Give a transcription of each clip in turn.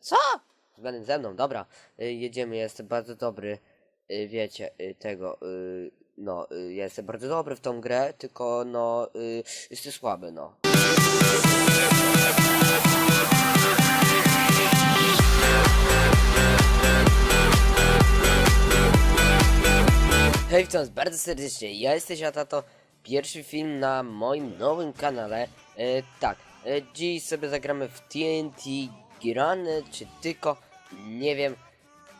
Co? Zgodnie ze mną, dobra. Y, Jedziemy, jestem bardzo dobry. Y, Wiecie, y, tego, no, jestem bardzo dobry w tą grę, tylko no, jestem słaby, no. Hej, witam bardzo serdecznie. Ja jestem a to pierwszy film na moim nowym kanale. Tak, dziś sobie zagramy w TNT Girany, czy tylko, nie wiem.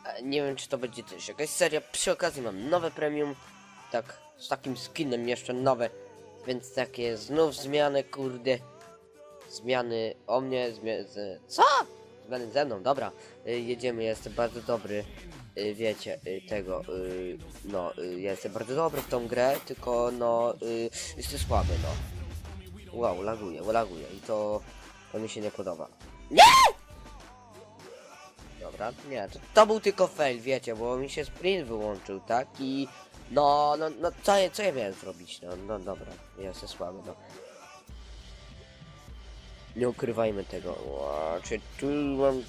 E, nie wiem, czy to będzie też jakaś seria. Przy okazji mam nowe premium, tak, z takim skinem jeszcze nowe. Więc takie znów zmiany, kurde. Zmiany o mnie, zmiany. Co? Zmiany ze mną, dobra. Y, jedziemy, jestem bardzo dobry. Y, wiecie, tego, no, jestem bardzo dobry w tą grę, tylko no, jestem słaby, no. Wow, laguje, laguje i to, to mi się nie podoba. Nie! Dobra, nie, to, to był tylko fail, wiecie, bo mi się sprint wyłączył, tak? I no, no, no, co, ja- co ja miałem zrobić? No, no dobra, ja jestem słaby, no. Nie ukrywajmy tego. Ła, Czy tu mam...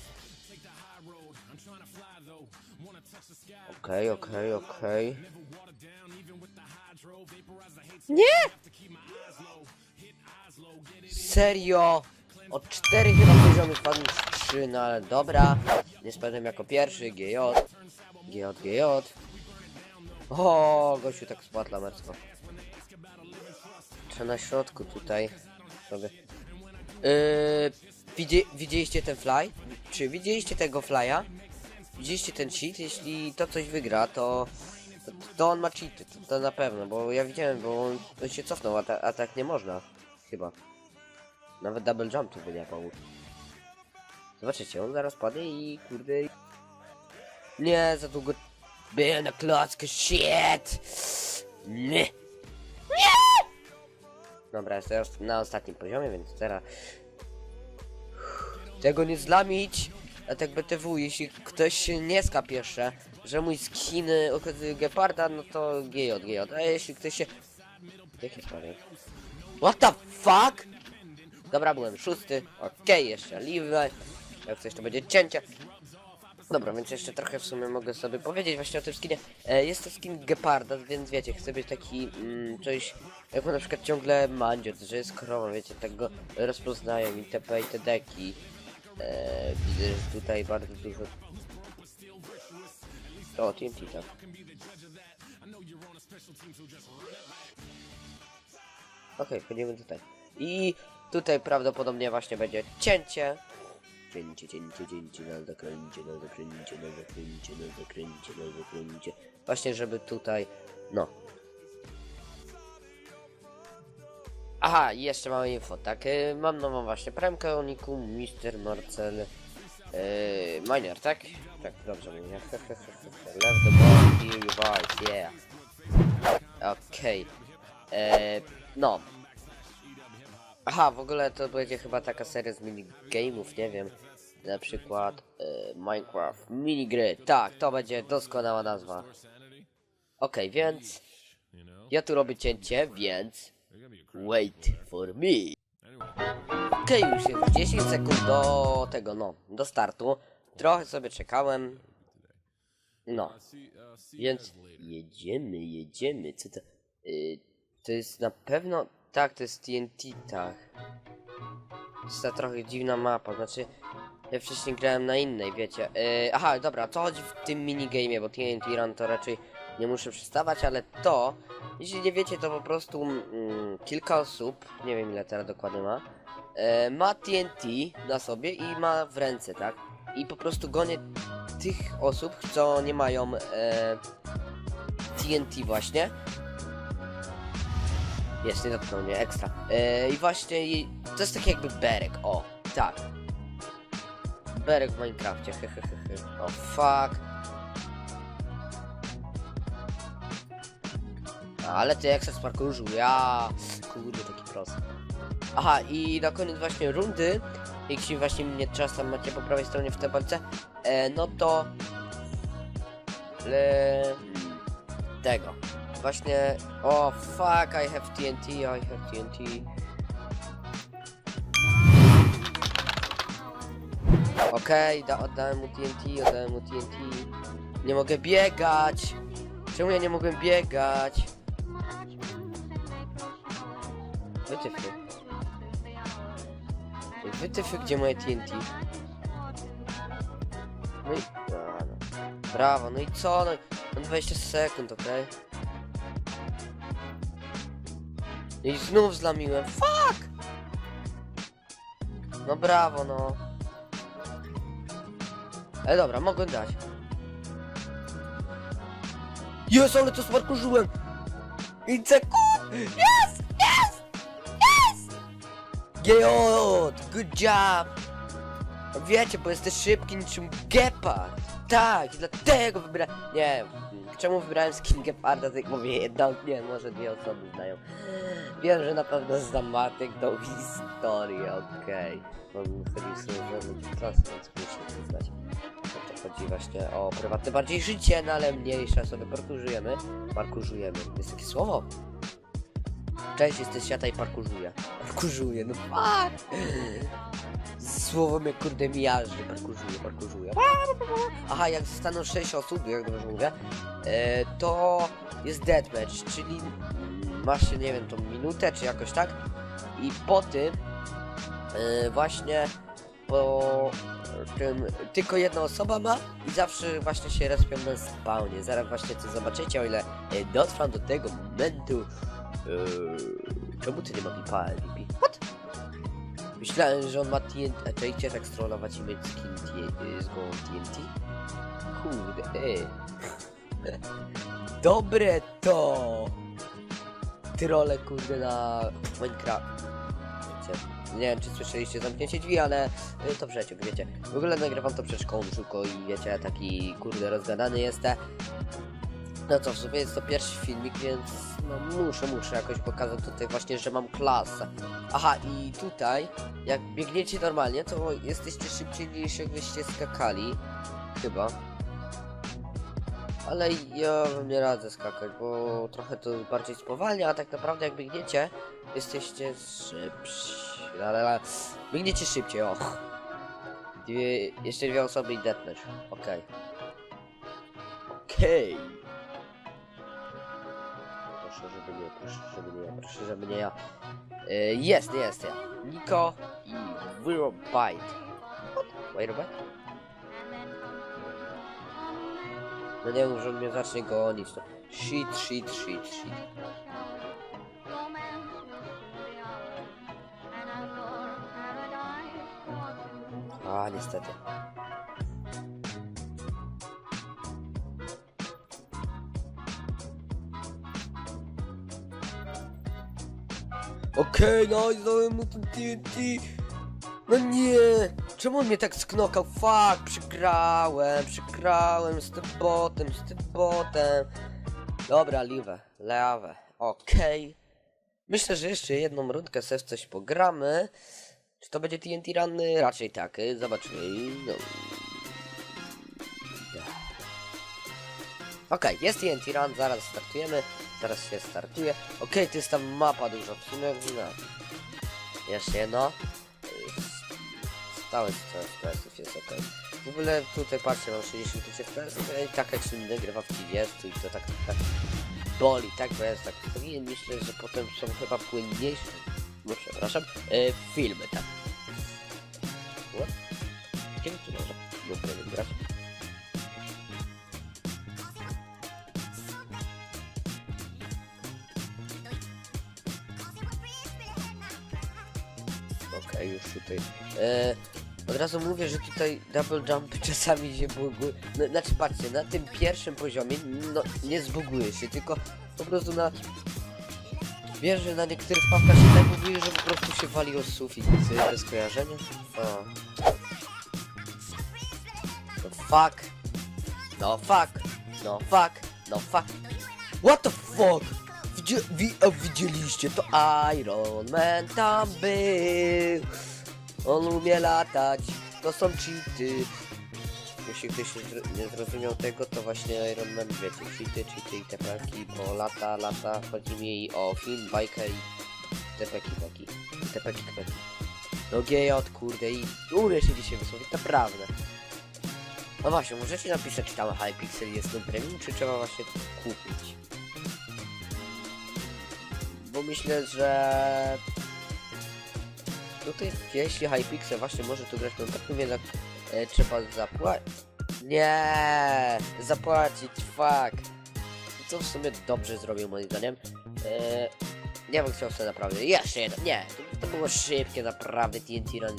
Okej, okej, okej. Nie! Serio? Od 4 chyba poziomy spadłem z 3, no ale dobra. Nie spadłem jako pierwszy, GJ. GJ, GJ. O, gościu tak spadł lamersko. Czy na środku tutaj sobie... Yy, widzi, widzieliście ten fly? Czy widzieliście tego flya? Widzieliście ten cheat? Jeśli to coś wygra, to, to, to on ma cheaty, to, to na pewno, bo ja widziałem, bo on, on się cofnął, a, ta, a tak nie można, chyba. Nawet double jump tu pomógł. Zobaczycie, on zaraz padnie i kurde... Nie, za długo byłem na klockę, shit! Nie! Dobra, jest teraz na ostatnim poziomie, więc teraz... Tego nie zlamić! A tak BTW, jeśli ktoś się nie skap jeszcze, że mój skin y, okazuje Geparda, no to GJ, GJ. A jeśli ktoś się... Jakie sprawy? What the fuck? Dobra, byłem szósty. Okej, jeszcze live. Jak coś to będzie cięcie. Dobra, więc jeszcze trochę w sumie mogę sobie powiedzieć właśnie o tym skinie. E, jest to skin Geparda, więc wiecie, chcę być taki mm, coś, jak na przykład ciągle Mandziot, że jest krową, wiecie, tak go rozpoznają i TP i te deki. E, widzę, że tutaj bardzo dużo... O, TNT, tak. Okej, wchodzimy tutaj. I tutaj prawdopodobnie właśnie będzie cięcie. Cięcie, cięcie, cięcie, na zakręcie, na zakręcie, na zakręcie, na zakręcie, na zakręcie. Właśnie, żeby tutaj, no. Aha, jeszcze mamy info, tak? y, Mam nową właśnie premkę Oniku, Mr. Marcel, yy, Miner, tak? Tak, dobrze mówię. Left the ball, here you right, yeah. Okej. Okay. No. Aha, w ogóle to będzie chyba taka seria z minigame'ów, nie wiem. Na przykład e, Minecraft minigry. Tak, to będzie doskonała nazwa. Okej, więc ja tu robię cięcie, więc wait for me. Okej, już jest 10 sekund do tego, no, do startu. Trochę sobie czekałem. No, więc jedziemy, jedziemy. Co to? Y, to jest na pewno. Tak, to jest TNT, tak. To jest ta trochę dziwna mapa, znaczy. Ja wcześniej grałem na innej, wiecie. Y, aha, dobra, co chodzi w tym minigame, bo TNT Run to raczej nie muszę przestawać, ale to, jeśli nie wiecie, to po prostu mm, kilka osób, nie wiem ile teraz dokładnie ma, e, ma TNT na sobie i ma w ręce, tak? I po prostu gonię tych osób, co nie mają TNT właśnie. Jest, nie dotknął mnie, ekstra. E, I właśnie to jest taki jakby berek, o, tak. Berek w Minecrafcie, hehehe. O fuck. Ale ty jak se sparkurzył, ja kurde taki prosty. Aha, i na koniec właśnie rundy, jeśli właśnie mnie czasem macie po prawej stronie w tabelce, e, no to le, tego. Właśnie, o fuck, I have TNT, I have TNT. Okej, da, oddałem mu TNT, oddałem mu TNT. Nie mogę biegać! Czemu ja nie mogłem biegać? Wytyfy. Wytyfy, gdzie moje TNT? No i... A, no. Brawo, no i co? No, mam 20 sekund, okej? I znów zlamiłem. Fuck! No brawo, no. Ale dobra, mogłem dać. Jest, ale to sparkurzyłem! I sekund! Yes! Yes! Yes! Gejot! Good job! Wiecie, bo jesteś szybki niczym gepard. Tak, dlatego wybrałem... Nie, czemu wybrałem skin geparda, tak mówię jedną, nie, może dwie osoby znają. Wiem, że na pewno znam Matek do historii, okej. Mam chodził sobie klasy, więc muszę przyznać. To chodzi właśnie o prywatne bardziej życie, no ale mniejsze sobie parkurzujemy. Parkurzujemy. Jest takie słowo? Cześć, jesteś świata i parkurzuję. Parkurzuję, no fuck! Słowo mnie kurde mijarzy, parkurzuję, parkurzuję. Aha, jak zostaną 6 osób, jak dobrze mówię, e, to jest deathmatch, czyli masz, nie wiem, tą minutę, czy jakoś tak. I po tym e, właśnie po tym tylko jedna osoba ma i zawsze właśnie się respią na spawnie. Zaraz właśnie to zobaczycie, o ile e, dotrwam do tego momentu. E, czemu ty nie ma LVP? What? Myślałem, że on ma TNT, a idzie tak strollować i mieć skin T- y, z głową TNT? Kurde, ej. Dobre to! Trole kurde na Minecraft. Wiecie, nie wiem czy słyszeliście zamknięcie drzwi, ale y, to przeciąg, wiecie. W ogóle nagrywam to przed szkołą i wiecie, taki kurde rozgadany jestem. No co, w sumie jest to pierwszy filmik, więc no muszę, muszę jakoś pokazać tutaj właśnie, że mam klasę. Aha, i tutaj, jak biegniecie normalnie, to jesteście szybciej niż jakbyście skakali. Chyba. Ale ja nie radzę skakać, bo trochę to bardziej spowalnia, a tak naprawdę jak biegniecie, jesteście szybsi. La. Biegniecie szybciej, o. Dwie, jeszcze dwie osoby i deathmatch. Okej. Okej. Proszę, żeby nie, proszę, żeby nie proszę, żeby nie ja. E, jest, jest ja. Niko i Wirobite. Wirobite? No nie mów, że on mnie zacznie gonić, to shit, shit, shit, shit. A, niestety. Okej, no i dałem mu ten TNT. No nie! Czemu on mnie tak sknokał? Fuck, przegrałem, przegrałem z tym botem, z tym botem. Dobra, liwe, leawę, okej. Myślę, że jeszcze jedną rundkę sobie w coś pogramy. Czy to będzie TNT Run? Raczej tak, y, zobaczymy. No. Okej, jest TNT Run, zaraz startujemy. Zaraz się startuje. Okej, to jest tam mapa dużo, w sumie no. Jeszcze jedno. Stałe 100 FPS jest ok. W ogóle tutaj patrzcie, mam 65 FPS i tak jak się nagrywa w 30 i to tak, tak boli, tak? Bo jest tak powinien myślę, że potem są chyba płynniejsze. No przepraszam, e, filmy, tak. What? Gdzie tu może? Mógłbym wygrać. Okej, już tutaj. E, od razu mówię, że tutaj double jump czasami się buguje. No, znaczy patrzcie, na tym pierwszym poziomie no, nie zbuguje się, tylko po prostu na... Wiesz, że na niektórych mapkach się tak że po prostu się wali o sufit bez kojarzenia. O. No fuck. No fuck. No fuck. No fuck. What the fuck? Widzie, wi, widzieliście to Iron Man tam był. On umie latać. To są cheaty. Jeśli ktoś nie zro- nie zrozumiał tego, to właśnie Iron Man wiecie, cheaty, cheaty i tepeki, bo lata, lata, chodzi mi o film, bajkę i tepeki, peki. Tepeki, peki. No GJ, kurde, i umie się dzisiaj wysłowić, naprawdę. No właśnie, możecie napisać, czy tam Hypixel jest do premium, czy trzeba właśnie kupić? Bo myślę, że... Tutaj, jeśli Hypixel właśnie może tu grać, tak mówię, że e, trzeba zapłacić. Nie, zapłacić, fuck. Co w sumie dobrze zrobił moim zdaniem. E, ja bym chciał sobie naprawdę. Jeszcze jedno. Nie, to, to było szybkie, naprawdę. TNT Run.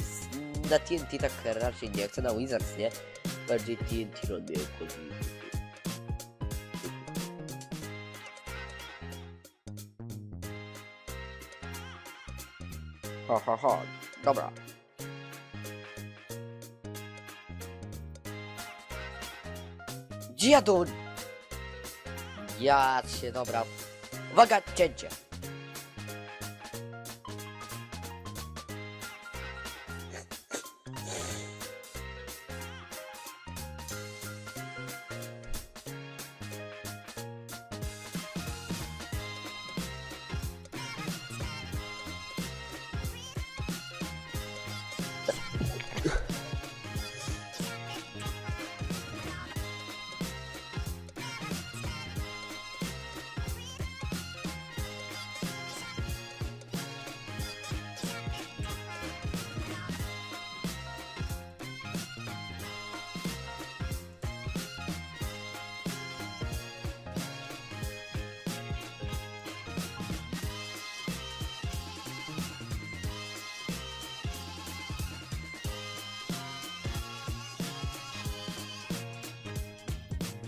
Na TNT tak raczej nie chcę, na Wizards nie. Bardziej TNT Run. Ha, ha, ha. Dobra. Gdzie ja. Ja się, dobra. Uwaga, cięcie.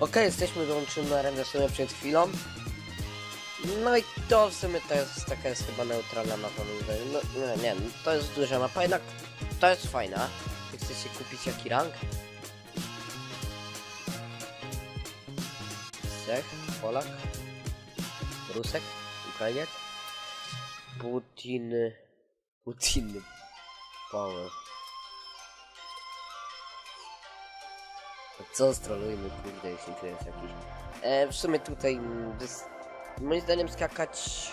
Okej, jesteśmy dołączeni na arenę w sumie przed chwilą. No i to w sumie to jest taka jest chyba neutralna mapa. No nie, nie, no to jest duża mapa, jednak to jest fajna. Chcecie kupić jaki rank? Czech, Polak, Rusek, Ukrainiec, Putin, Putin, Power. Co strolujmy, kurde, jeśli tu jest jakiś. E, w sumie tutaj, wys... moim zdaniem skakać.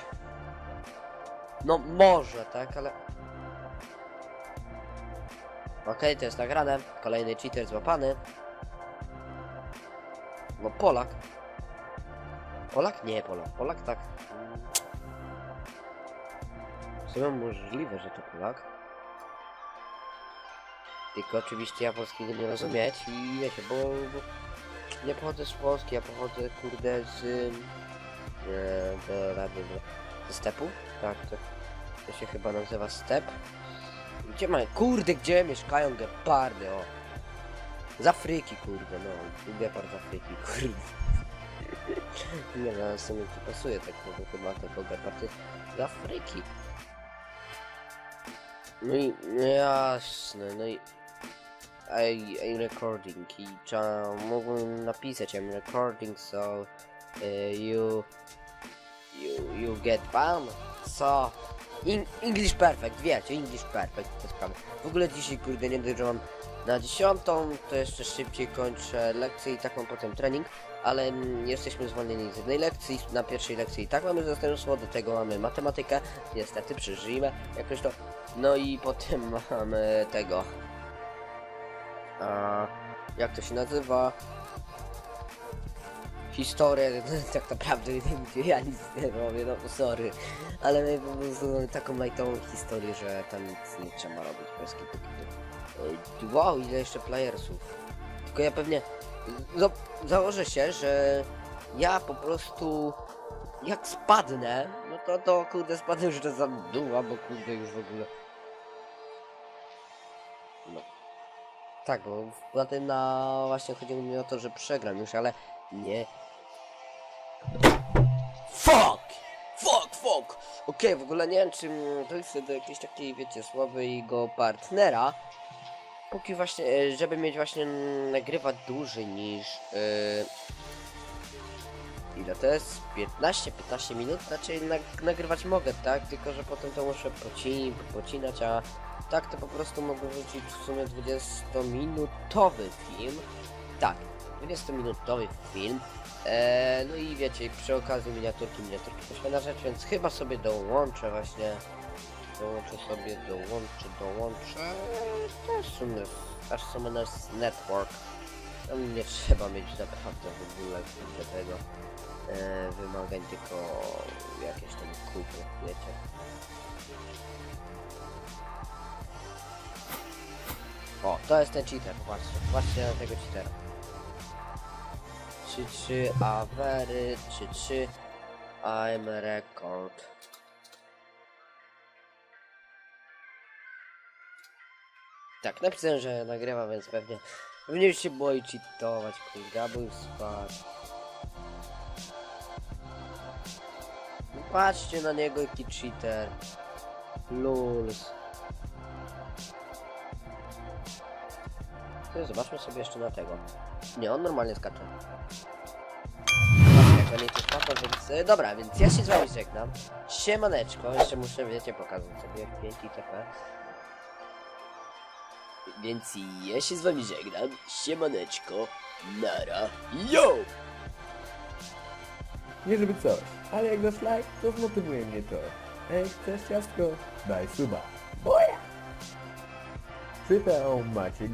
No, może, tak, ale. Okej, to jest nagrane. Kolejny cheater złapany. No, Polak. Polak? Nie, Polak. Polak tak. W sumie możliwe, że to Polak. Tylko oczywiście ja polskiego nie rozumieć i wiecie, bo, bo nie pochodzę z Polski, ja pochodzę kurde z e, ze stepu, tak, to, to się chyba nazywa step. Gdzie mają, kurde, gdzie mieszkają gepardy, o. Z Afryki, kurde, no, gepard z Afryki, kurde. nie no, w sumie to pasuje tak, bo chyba tylko gepardy z Afryki. No i, no jasne, no i I, I'm recording. I trzeba mógłbym napisać I'm recording so uh, you you you get ban so in, English perfect wiecie English perfect to sprawy w ogóle dzisiaj kurde nie że mam na dziesiątą to jeszcze szybciej kończę lekcję i tak mam potem trening ale jesteśmy zwolnieni z jednej lekcji na pierwszej lekcji i tak mamy zastępstwo do tego mamy matematykę niestety przeżyjemy jakoś to. No i potem mamy tego a jak to się nazywa? Historię, tak naprawdę ja nic nie robię, no sorry, ale my po prostu mamy taką lightową historię, że tam nic nie trzeba robić bez Wow, ile jeszcze playersów. Tylko ja pewnie za założę się, że ja po prostu jak spadnę, no to to kurde spadnę już to za dół, albo kurde już w ogóle. Tak, bo na tym na właśnie chodziło mi o to, że przegram już, ale nie. Fuck! Fuck, fuck! Okej, w ogóle nie wiem, czy dojść do jakiejś takiej, wiecie, słabego partnera. Póki właśnie, e, żeby mieć właśnie nagrywać dłużej niż... Yy... Ile to jest? 15-15 minut? Znaczy nag nagrywać mogę, tak? Tylko, że potem to muszę pocin pocinać, a tak to po prostu mogę wrzucić w sumie 20-minutowy film. Tak, 20-minutowy film. Eee, no i wiecie, przy okazji miniaturki, miniaturki to fajna rzecz, więc chyba sobie dołączę właśnie dołączę sobie, dołączę, dołączę. Też sumie, aż nas network. Tam nie trzeba mieć naprawdę w ogóle do tego e, wymagań, tylko jakieś tam kupy, wiecie. O, to jest ten cheater, patrzcie, patrzcie na tego cheatera. 3-3 Avery, 3-3 I'm record. Tak, napisałem, że nagrywa, więc pewnie pewnie już się boi cheatować, kurde, spać. No Patrzcie na niego, jaki cheater. Luls. Zobaczmy sobie jeszcze na tego. Nie, on normalnie skacze. Nie więc... e, Dobra, więc ja się z wami żegnam. Siemaneczko, jeszcze muszę, wiecie, pokazać sobie 5 itp. Więc ja się z wami żegnam. Siemaneczko. Nara. Yo! Nie żeby coś, ale jak dasz like, to zmotywuje mnie to. Ej, chcesz ciastko? Daj suba. Boja! Flip é um Mighty